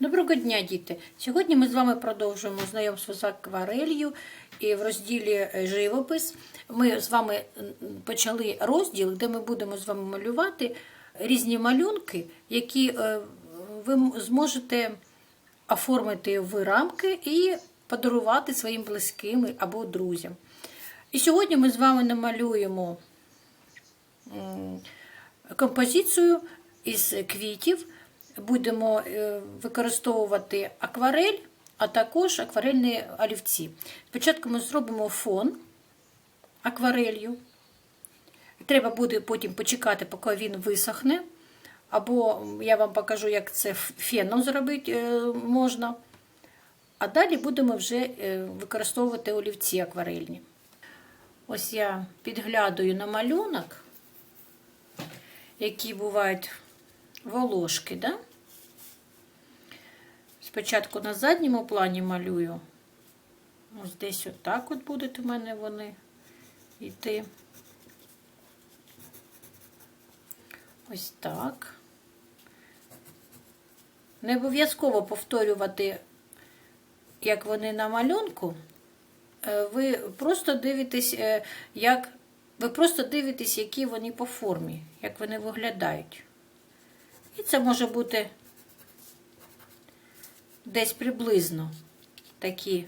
Доброго дня, діти! Сьогодні ми з вами продовжуємо знайомство з акварелью і в розділі е, живопис ми з вами почали розділ, де ми будемо з вами малювати різні малюнки, які е, ви зможете оформити в рамки і подарувати своїм близьким або друзям. І сьогодні ми з вами намалюємо композицію із квітів. Будемо е, використовувати акварель, а також акварельні олівці. Спочатку ми зробимо фон акварелью. Треба буде потім почекати, поки він висохне. Або я вам покажу, як це феном зробити е, можна. А далі будемо вже е, використовувати олівці акварельні. Ось я підглядаю на малюнок, які бувають волошки, да? Спочатку на задньому плані малюю. Ось десь отак от будуть у мене вони йти. Ось так. Не обов'язково повторювати, як вони на малюнку. Е, Ви просто дивитесь, е, як ви просто дивитесь, які вони по формі, як вони виглядають. І це може бути десь приблизно такі,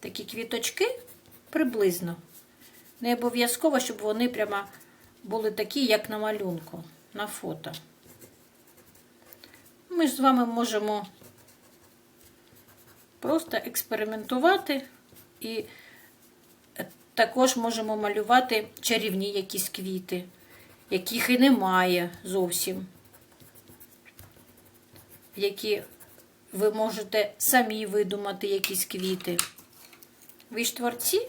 такі квіточки, приблизно. Не обов'язково, щоб вони прямо були такі, як на малюнку, на фото. Ми ж з вами можемо просто експериментувати і також можемо малювати чарівні якісь квіти, яких і немає зовсім які ви можете самі видумати якісь квіти. Ви ж творці,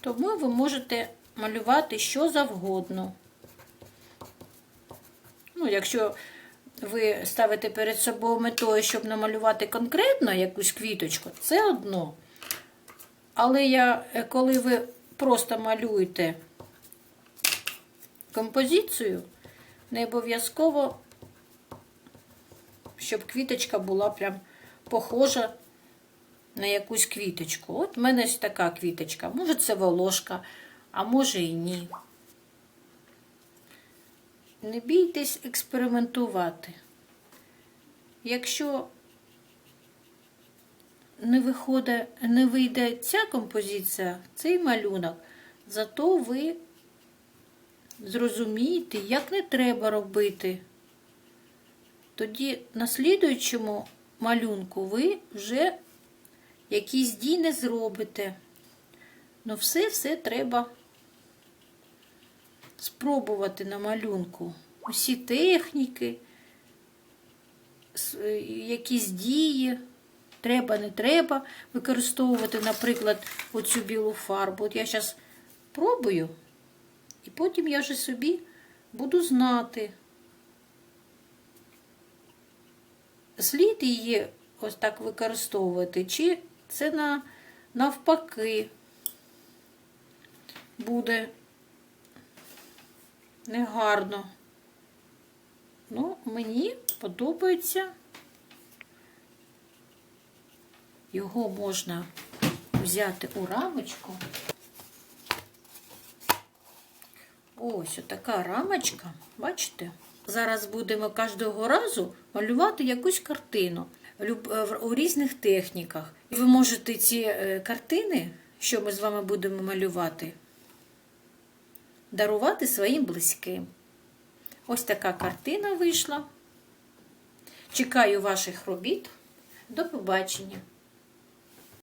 тому ви можете малювати що завгодно. Ну, якщо ви ставите перед собою метою, щоб намалювати конкретно якусь квіточку, це одно. Але я, коли ви просто малюєте композицію, не обов'язково щоб квіточка була прям похожа на якусь квіточку. От в мене ось така квіточка. Може, це волошка, а може і ні. Не бійтесь експериментувати. Якщо не виходить, не вийде ця композиція, цей малюнок, зато ви зрозумієте, як не треба робити тоді на слідуючому малюнку ви вже якісь дій не зробите. Ну, все-все треба спробувати на малюнку. Усі техніки, якісь дії, треба, не треба використовувати, наприклад, оцю білу фарбу. От я зараз пробую, і потім я вже собі буду знати. Слід її ось так використовувати, чи це на, навпаки буде негарно. Ну, мені подобається. Його можна взяти у рамочку. Ось така рамочка, бачите? Зараз будемо кожного разу малювати якусь картину е, у різних техніках. І ви можете ці е, картини, що ми з вами будемо малювати, дарувати своїм близьким. Ось така картина вийшла. Чекаю ваших робіт. До побачення!